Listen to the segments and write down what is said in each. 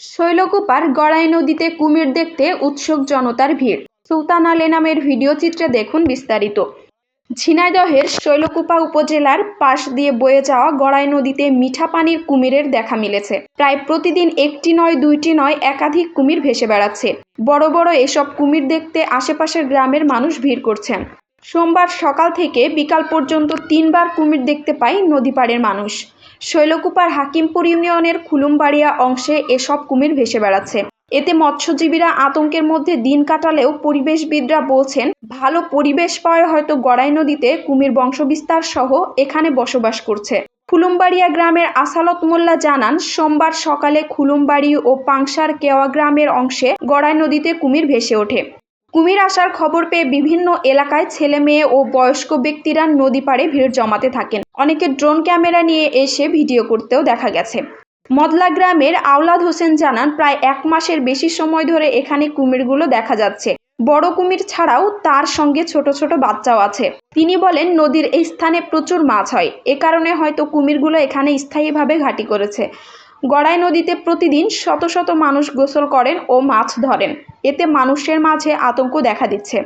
শৈলকুপার গড়াই নদীতে কুমির দেখতে উৎসুক জনতার ভিড়। সুলতান আলে নামের ভিডিও চিত্রে দেখুন বিস্তারিত। ঝিনাইদহের শৈলকুপা উপজেলার পাশ দিয়ে বয়ে যাওয়া গড়াই নদীতে মিঠা পানির কুমিরের দেখা মিলেছে। প্রায় প্রতিদিন একটি নয়, দুইটি নয় একাধিক কুমির ভেসে বেড়াচ্ছে। বড় বড় এসব কুমির দেখতে আশেপাশের গ্রামের মানুষ ভিড় করছেন। সোমবার সকাল থেকে বিকাল পর্যন্ত তিনবার কুমির দেখতে পায় নদী পাড়ের মানুষ। শৈলকুপার হাকিমপুর ইউনিয়নের খুলুমবাড়িয়া অংশে এসব কুমির ভেসে বেড়াচ্ছে। এতে মৎস্যজীবীরা আতঙ্কের মধ্যে দিন কাটালেও পরিবেশবিদরা বলছেন, ভালো পরিবেশ পাওয়ায় হয়তো গড়াই নদীতে কুমির বংশবিস্তার সহ এখানে বসবাস করছে। খুলুমবাড়িয়া গ্রামের আসালত মোল্লা জানান, সোমবার সকালে খুলুমবাড়ি ও পাংশার কেওয়া গ্রামের অংশে গড়াই নদীতে কুমির ভেসে ওঠে। কুমির আসার খবর পেয়ে বিভিন্ন এলাকায় ছেলে মেয়ে ও বয়স্ক ব্যক্তিরা নদী পাড়ে ভিড় জমাতে থাকেন। অনেকে ড্রোন ক্যামেরা নিয়ে এসে ভিডিও করতেও দেখা গেছে। মদলা গ্রামের আওলাদ হোসেন জানান, প্রায় এক মাসের বেশি সময় ধরে এখানে কুমিরগুলো দেখা যাচ্ছে। বড় কুমির ছাড়াও তার সঙ্গে ছোট ছোট বাচ্চাও আছে। তিনি বলেন, নদীর এই স্থানে প্রচুর মাছ হয়। এ কারণে হয়তো কুমিরগুলো এখানে স্থায়ীভাবে ঘাঁটি করেছে। গড়াই নদীতে প্রতিদিন শত শত মানুষ গোসল করেন ও মাছ ধরেন। এতে মানুষের মাঝে আতঙ্ক দেখা দিচ্ছে।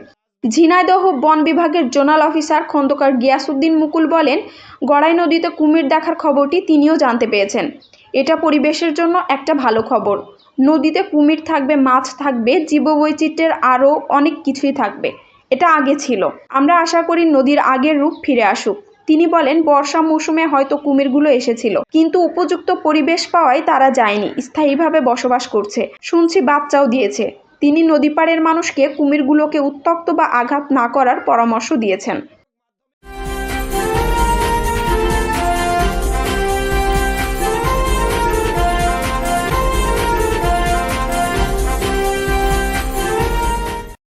ঝিনাইদহ বন বিভাগের জোনাল অফিসার খন্দকার গিয়াসুদ্দিন মুকুল বলেন, গড়াই নদীতে কুমির দেখার খবরটি তিনিও জানতে পেয়েছেন। এটা পরিবেশের জন্য একটা ভালো খবর। নদীতে কুমির থাকবে, মাছ থাকবে, জীববৈচিত্র্যের আরও অনেক কিছুই থাকবে। এটা আগে ছিল। আমরা আশা করি নদীর আগের রূপ ফিরে আসুক। তিনি বলেন, বর্ষা মৌসুমে হয়তো কুমিরগুলো এসেছিল, কিন্তু উপযুক্ত পরিবেশ পাওয়ায় তারা যায়নি, স্থায়ীভাবে বসবাস করছে। শুনছি বাচ্চাও দিয়েছে। তিনি নদীপাড়ের মানুষকে কুমিরগুলোকে উত্তক্ত বা আঘাত না করার পরামর্শ দিয়েছেন।